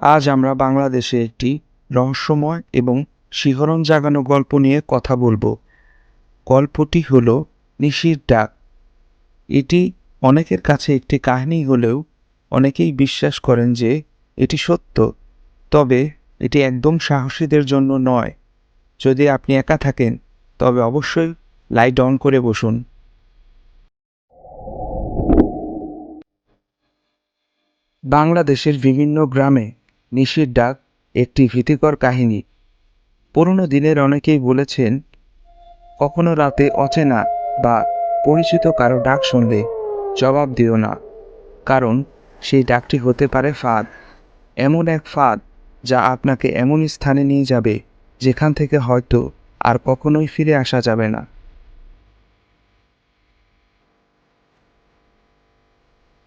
আজ আমরা বাংলাদেশে একটি রহস্যময় এবং শিহরণ জাগানো গল্প নিয়ে কথা বলব। গল্পটি হল নিশির ডাক। এটি অনেকের কাছে একটি কাহিনী হলেও অনেকেই বিশ্বাস করেন যে এটি সত্য। তবে এটি একদম সাহসীদের জন্য নয়। যদি আপনি একা থাকেন, তবে অবশ্যই লাইট অন করে বসুন। বাংলাদেশের বিভিন্ন গ্রামে নিশির ডাক একটি ভীতিকর কাহিনী। পুরনো দিনের অনেকেই বলেছেন, কখনো রাতে অচেনা বা পরিচিত কারও ডাক শুনলে জবাব দিও না, কারণ সেই ডাকটি হতে পারে ফাঁদ। এমন এক ফাঁদ যা আপনাকে এমন স্থানে নিয়ে যাবে যেখান থেকে হয়তো আর কখনোই ফিরে আসা যাবে না।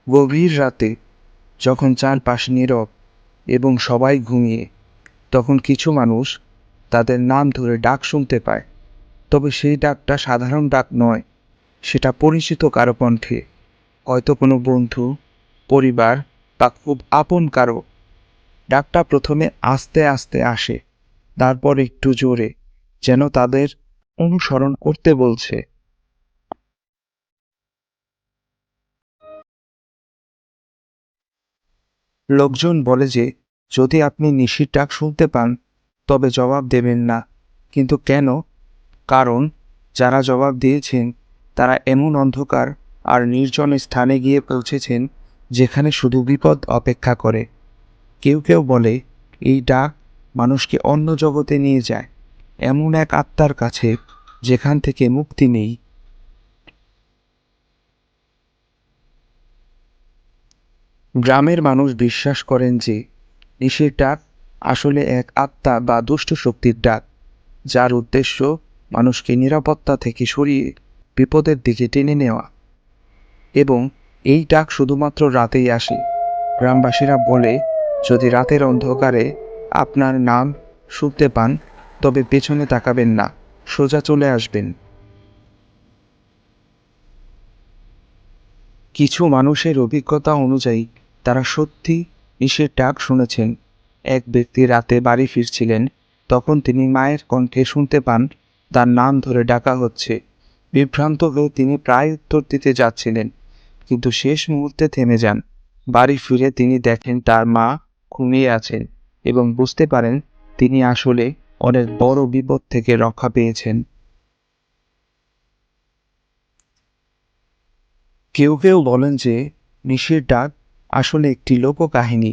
গভীর রাতে যখন চারপাশ নীরব এবং সবাই ঘুমিয়ে। তখন কিছু মানুষ তাদের নাম ধরে ডাক শুনতে পায়। তবে সেই ডাকটা সাধারণ ডাক নয়, সেটা পরিচিত কারও কণ্ঠে। হয়তো কোনো বন্ধু, পরিবার বা খুব আপন কারও। ডাকটা প্রথমে আস্তে আস্তে আসে, তারপর একটু জোরে, যেন তাদের অনুসরণ করতে বলছে। লোকজন বলে যে, যদি আপনি নিশির ডাক শুনতে পান, তবে জবাব দেবেন না। কিন্তু কেন? কারণ যারা জবাব দিয়েছেন, তারা এমন অন্ধকার আর নির্জন স্থানে গিয়ে পৌঁছেছেন, যেখানে শুধু বিপদ অপেক্ষা করে। কেউ কেউ বলে, এই ডাক মানুষকে অন্য জগতে নিয়ে যায়। এমন এক আত্মার কাছে, যেখান থেকে মুক্তি নেই। গ্রামের মানুষ বিশ্বাস করেন যে নিশির ডাক আসলে এক আত্মা বা দুষ্ট শক্তির ডাক, যার উদ্দেশ্য মানুষকে নিরাপত্তা থেকে সরিয়ে বিপদের দিকে টেনে নেওয়া। এবং এই ডাক শুধুমাত্র রাতেই আসে। গ্রামবাসীরা বলে, যদি রাতের অন্ধকারে আপনার নাম শুনতে পান, তবে পেছনে তাকাবেন না, সোজা চলে আসবেন। কিছু মানুষের অভিজ্ঞতা অনুযায়ী তারা সত্যি নিষের ডাক শুনেছেন। এক ব্যক্তি রাতে বাড়ি ফিরছিলেন। তখন তিনি মায়ের কণ্ঠে শুনতে পান, তার নাম ধরে ডাকা হচ্ছে। বিভ্রান্ত হয়ে তিনি প্রায় উত্তর দিতে যাচ্ছিলেন, কিন্তু শেষ মুহূর্তে থেমে যান। বাড়ি ফিরে তিনি দেখেন তার মা ঘুমিয়ে আছেন এবং বুঝতে পারেন তিনি আসলে অনেক বড় বিপদ থেকে রক্ষা পেয়েছেন। কেউ কেউ বলেন যে নিশির ডাক আসলে একটি লোককাহিনী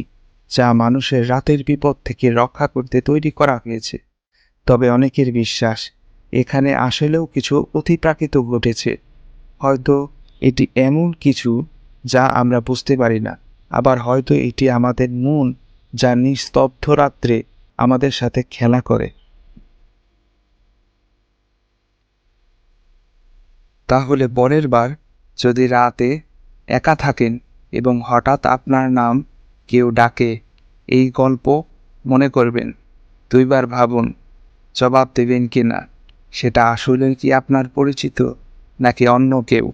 যা মানুষের রাতের বিপদ থেকে রক্ষা করতে তৈরি করা হয়েছে। তবে অনেকের বিশ্বাস, এখানে আসলেও কিছু অতিপ্রাকৃত ঘটেছে। হয়তো এটি এমন কিছু যা আমরা বুঝতে পারি না, আবার হয়তো এটি আমাদের মন যা নিস্তব্ধ রাত্রে আমাদের সাথে খেলা করে। তাহলে পরের বার যদি রাতে একা থাকেন এবং হঠাৎ আপনার নাম কেউ ডাকে, এই গল্প মনে করবেন। দুইবার ভাবুন, জবাব দেবেন কি না? সেটা আসলে কি আপনার পরিচিত, নাকি অন্য কেউ?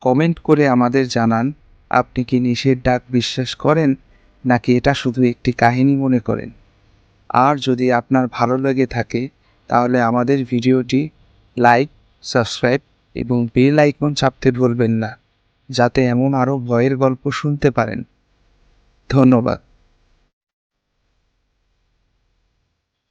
কমেন্ট করে আমাদের জানান, আপনি কি নিষের ডাক বিশ্বাস করেন, নাকি এটা শুধু একটি কাহিনী মনে করেন? আর যদি আপনার ভালো লেগে থাকে, তাহলে আমাদের ভিডিওটি লাইক, সাবস্ক্রাইব এবং বেল আইকন চাপতে ভুলবেন না। যাতে এমন আরও ভয়ের গল্প শুনতে পারেন। ধন্যবাদ।